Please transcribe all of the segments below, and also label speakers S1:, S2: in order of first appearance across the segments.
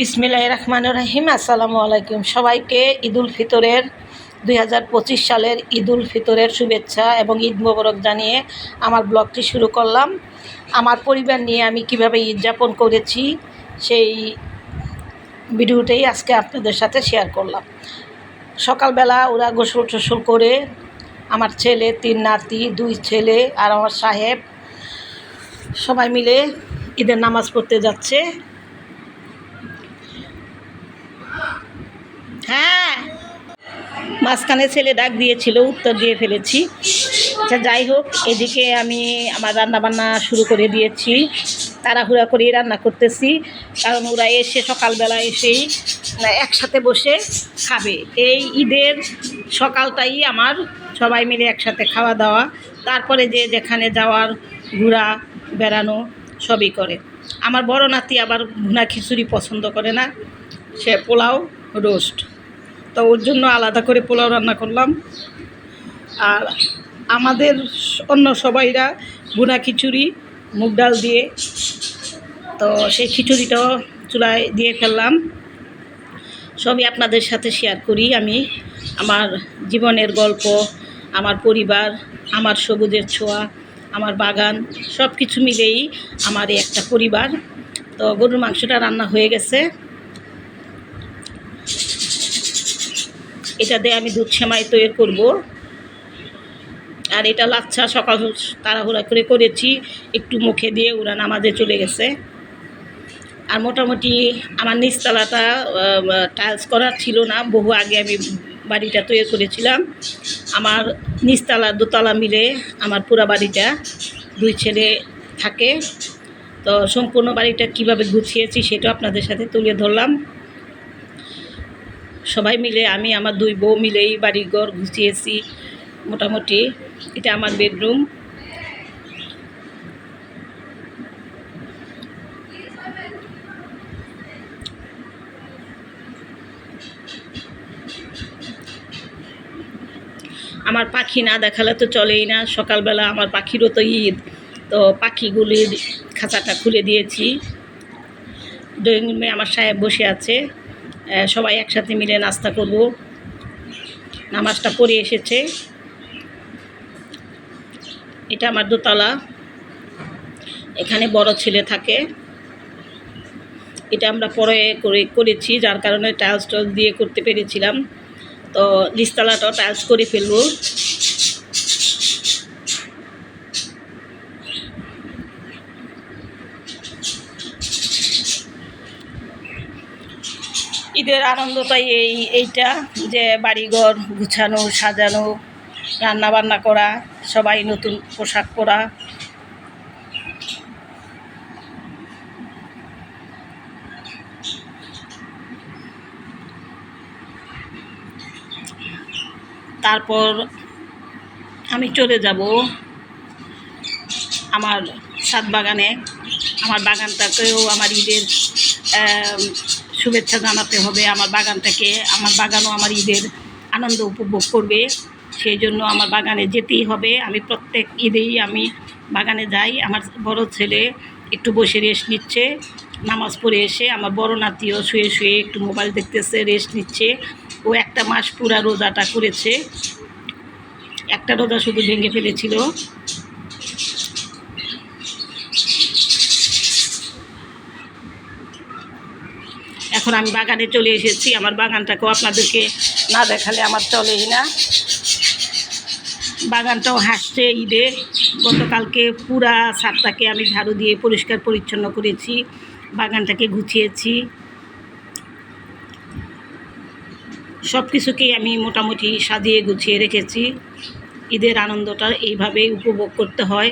S1: বিসমিল্লাহ রহমান রাহিম। আসসালামু আলাইকুম সবাইকে ঈদুল ফিতরের দুই হাজার পঁচিশ সালের ঈদুল ফিতরের শুভেচ্ছা এবং ঈদ মোবারক জানিয়ে আমার ব্লগটি শুরু করলাম। আমার পরিবার নিয়ে আমি কীভাবে ঈদ যাপন করেছি সেই ভিডিওটাই আজকে আপনাদের সাথে শেয়ার করলাম। সকালবেলা ওরা গোসল টোসল করে আমার ছেলে, তিন নাতি, দুই ছেলে আর আমার সাহেব সবাই মিলে ঈদের নামাজ পড়তে যাচ্ছে। হ্যাঁ। মাঝখানে ছেলে ডাক দিয়েছিল, উত্তর দিয়ে ফেলেছি। আচ্ছা যাই হোক, এদিকে আমি আমার রান্না বান্না শুরু করে দিয়েছি। তাড়াহুড়া করেই রান্না করতেছি, কারণ ওরা এসে সকালবেলা এসেই একসাথে বসে খাবে। এই ঈদের সকালটাই আমার সবাই মিলে একসাথে খাওয়া দাওয়া তারপরে যে যেখানে যাওয়ার, ঘোরা, বেড়ানো সবই করে। আমার বড় নাতি আবার ভুনা খিচুড়ি পছন্দ করে না, সে পোলাও, রোস্ট। তো ওর জন্য আলাদা করে পোলাও রান্না করলাম। আর আমাদের অন্য সবাইরা ভুনা খিচুড়ি, মুগ ডাল দিয়ে, তো সেই খিচুড়িটাও চুলায় দিয়ে ফেললাম। সবই আপনাদের সাথে শেয়ার করি আমি। আমার জীবনের গল্প, আমার পরিবার, আমার সবুজের ছোঁয়া, আমার বাগান সব কিছু মিলেই আমার একটা পরিবার। তো গরুর মাংসটা রান্না হয়ে গেছে। এটা দিয়ে আমি দুধ সেমাই তৈরি করব। আর এটা লাচ্ছা সকাল তাড়াহুড়া করে করেছি, একটু মুখে দিয়ে ওরা নামাজে চলে গেছে। আর মোটামুটি আমার নিচতলাটা টাইলস করা ছিল না, বহু আগে আমি বাড়িটা তৈরি করেছিলাম। আমার নিচতলা দোতলা মিলে আমার পুরা বাড়িটা, দুই ছেলে থাকে। তো সম্পূর্ণ বাড়িটা কীভাবে গুছিয়েছি সেটা আপনাদের সাথে তুলে ধরলাম। সবাই মিলে, আমি, আমার দুই বউ মিলেই বাড়িঘর গুছিয়েছি মোটামুটি। এটা আমার বেডরুম। আমার পাখি না দেখালে তো চলেই না। সকালবেলা আমার পাখিরও তো ঈদ। তো পাখিগুলির খাঁচাটা খুলে দিয়েছি। ড্রয়িং রুমে আমার সাহেব বসে আছে। সবাই একসাথে মিলে নাস্তা করব। নামাজটা পড়ে এসেছে। এটা আমার দোতলা। এখানে বড় ছেলে থাকে। এটা আমরা পরে করে করেছি, যার কারণে টাইলস টাইলস দিয়ে করতে পেরেছিলাম। তো নিচতলাটাও টাইলস করে ফেলব। ঈদের আনন্দটাই এই, এইটা যে বাড়িঘর গুছানো, সাজানো রান্না বান্না করা, সবাই নতুন পোশাক পরা। তারপর আমি চলে যাব আমার ছাদ বাগানে। আমার বাগানটাকেও আমার ঈদের শুভেচ্ছা জানাতে হবে আমার বাগানটাকে আমার বাগানও আমার ঈদের আনন্দ উপভোগ করবে। সেই জন্য আমার বাগানে যেতেই হবে। আমি প্রত্যেক ঈদেই আমি বাগানে যাই। আমার বড় ছেলে একটু বসে রেস্ট নিচ্ছে। নামাজ পড়ে এসে আমার বড় নাতিও শুয়ে শুয়ে একটু মোবাইল দেখতেছে রেস্ট নিচ্ছে। ও একটা মাস পুরা রোজাটা করেছে। একটা রোজা শুধু ভেঙে ফেলেছিল। এখন আমি বাগানে চলে এসেছি, আমার বাগানটাকেও আপনাদেরকে না দেখালে আমার চলেই না। বাগানটাও হাসছে ঈদে, গতকালকে পুরা ছাদটাকে আমি ঝাড়ু দিয়ে পরিষ্কার পরিচ্ছন্ন করেছি, বাগানটাকে গুছিয়েছি। সব কিছুকেই আমি মোটামুটি সাজিয়ে গুছিয়ে রেখেছি। ঈদের আনন্দটা এইভাবেই উপভোগ করতে হয়।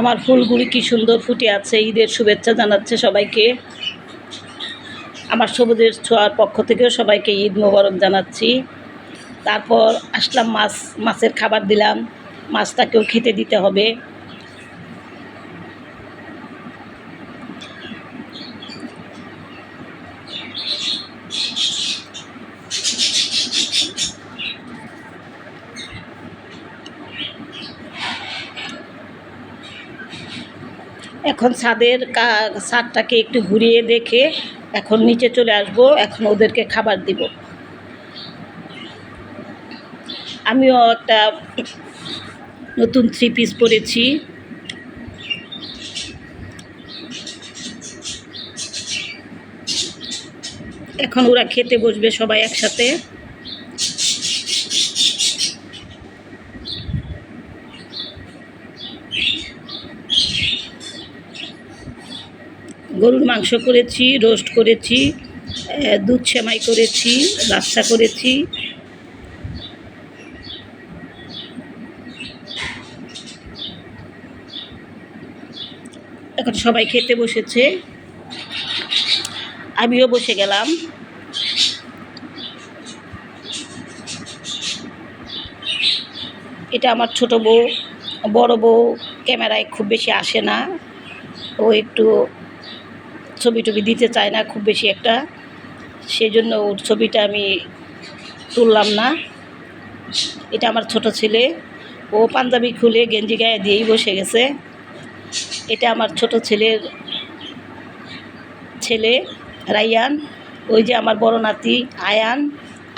S1: আমার ফুলগুলি কি সুন্দর ফুটে আছে। ঈদের শুভেচ্ছা জানাচ্ছে সবাইকে। আমার সবুজের ছোঁয়ার পক্ষ থেকেও সবাইকে ঈদ মোবারক জানাচ্ছি। তারপর আসলাম মাছ, মাছের খাবার দিলাম। মাছটাকেও খেতে দিতে হবে। এখন ছাদের ছাদটাকে একটু ঘুরিয়ে দেখে এখন নিচে চলে আসব, এখন ওদেরকে খাবার দিব। আমিও একটা নতুন থ্রি পিস পরেছি। এখন ওরা খেতে বসবে সবাই একসাথে। গরুর মাংস করেছি, রোস্ট করেছি দুধ সেমাই করেছি, লাচ্ছা করেছি। এখন সবাই খেতে বসেছে। আমিও বসে গেলাম। এটা আমার ছোট বউ, বড় বউ, ক্যামেরায় খুব বেশি আসে না। ও একটু ছবি টবি দিতে চায় না, খুব বেশি একটা। সেই জন্য ওর ছবিটা আমি তুললাম না। এটা আমার ছোট ছেলে। ও পাঞ্জাবি খুলে গেঞ্জি গায়ে দিয়েই বসে গেছে। এটা আমার ছোট ছেলের ছেলে, রাইয়ান। ওই যে আমার বড় নাতি, আয়ান।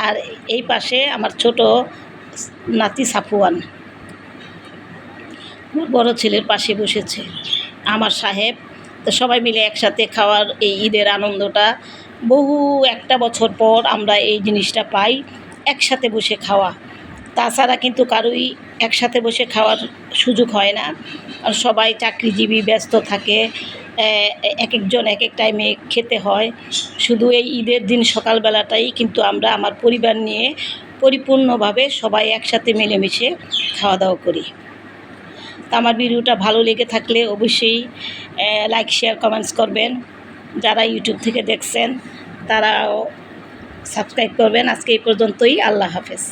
S1: আর এই পাশে আমার ছোট নাতি সাফুয়ান বড় ছেলের পাশে বসেছে। আমার সাহেব তো সবাই মিলে একসাথে খাওয়ার এই ঈদের আনন্দটা। বহু একটা বছর পর আমরা এই জিনিসটা পাই, একসাথে বসে খাওয়া। তাছাড়া কিন্তু কারোই একসাথে বসে খাওয়ার সুযোগ হয় না। আর সবাই চাকরিজীবী, ব্যস্ত থাকে এক একজন এক এক টাইমে খেতে হয়। শুধু এই ঈদের দিন সকালবেলাটাই কিন্তু আমরা আমার পরিবার নিয়ে পরিপূর্ণভাবে সবাই একসাথে মিলেমিশে খাওয়া দাওয়া করি। তা আমার ভিডিওটা ভালো লেগে থাকলে অবশ্যই লাইক শেয়ার কমেন্টস করবেন। যারা ইউটিউব থেকে দেখছেন, তারাও সাবস্ক্রাইব করবেন। আজকে এই পর্যন্তই। আল্লাহ হাফেজ।